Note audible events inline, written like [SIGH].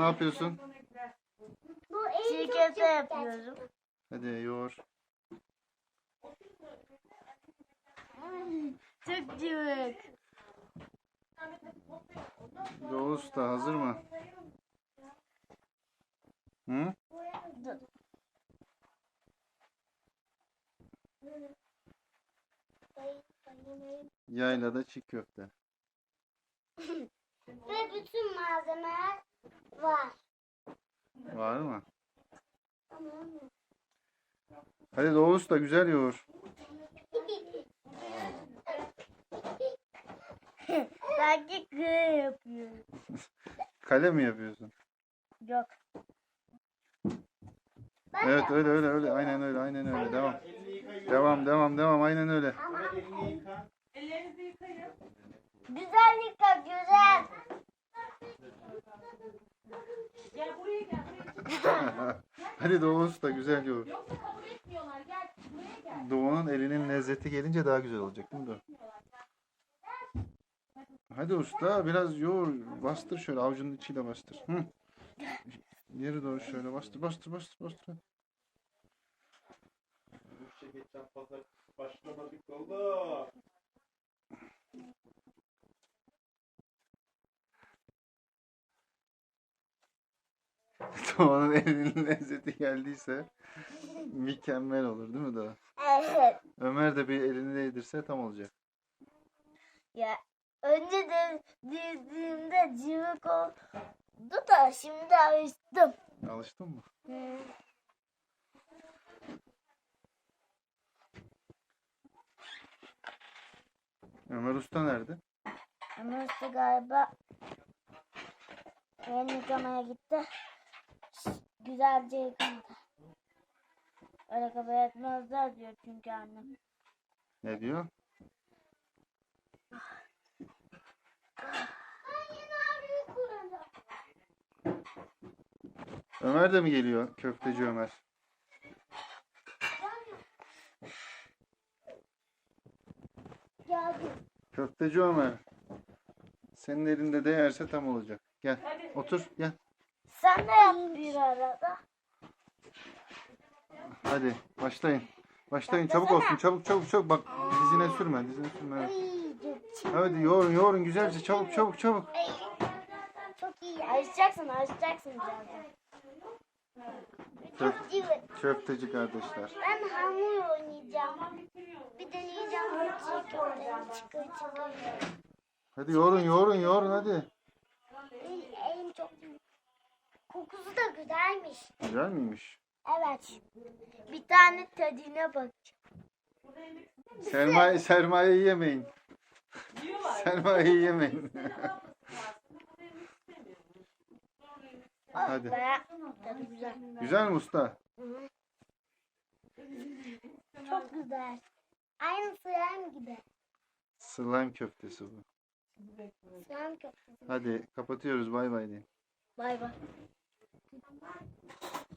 ne yapıyorsun? Bu en Çiğ köfte çok yapıyorum. Hadi yoğur. Çok cıvık. Doğu Usta hazır mı? Hı? Yaylada çiğ köfte. [LAUGHS] Ve bütün malzemeler var. Var mı? Hadi Doğu Usta güzel yoğur. Sanki kığı yapıyor. [LAUGHS] Kale mi yapıyorsun? Yok. Ben Evet de- öyle öyle öyle. Aynen öyle aynen öyle. Devam. Devam devam devam aynen öyle. Ellerinizi yıkayın. Güzel yıka güzel. Gel buraya gel. [LAUGHS] Buraya. Hadi Doğu Usta güzel yoğur. Yoksa kabul etmiyorlar. Gel buraya gel. Doğu'nun elinin lezzeti gelince daha güzel olacak değil mi Doğu? Hadi usta biraz yoğur. Bastır şöyle avucunun içiyle bastır. Hı. Yeri doğru şöyle bastır bastır bastır bastır. geçen pazar başlamadık oğlum. [LAUGHS] Doğu'nun elinin lezzeti geldiyse mükemmel olur değil mi Doğu? Evet. Ömer de bir elini değdirse tam olacak. Ya önce de dizdiğimde cıvık oldu da şimdi alıştım. Alıştın mı? Hı. Ömer Usta nerede? Ama işte galiba el yıkamaya gitti. Güzelce yıkamadı. Öyle kabul etmezler diyor çünkü annem. Ne diyor? Ömer de mi geliyor? Köfteci Ömer. Geldim. Köfteci Ömer. Senin elinde değerse tam olacak. Gel. Hadi. Otur gel. Sen de yap bir arada. Hadi başlayın. Başlayın çabuk olsun çabuk çabuk çabuk bak dizine sürme dizine sürme. Evet. Hadi yoğurun yoğurun güzelce çabuk çabuk çabuk. çok iyi. Açacaksın açacaksın birazdan. Çok cıvık. Köfteci kardeşler. Ben hamur oynayacağım. Bir deneyeceğim. Çıkır çıkır. Hadi yoğurun yoğurun yoğurun hadi. Kokusu da güzelmiş. Güzel miymiş? Evet. Bir tane tadına bak. Sermaye sermayeyi yemeyin. Sermayeyi yemeyin. Hadi. Ve tadı güzel. Güzel mi usta? Çok güzel. Aynı slime gibi. Slime köftesi bu. Slime köftesi. Hadi kapatıyoruz bay bay deyin. Bay bay. to the left.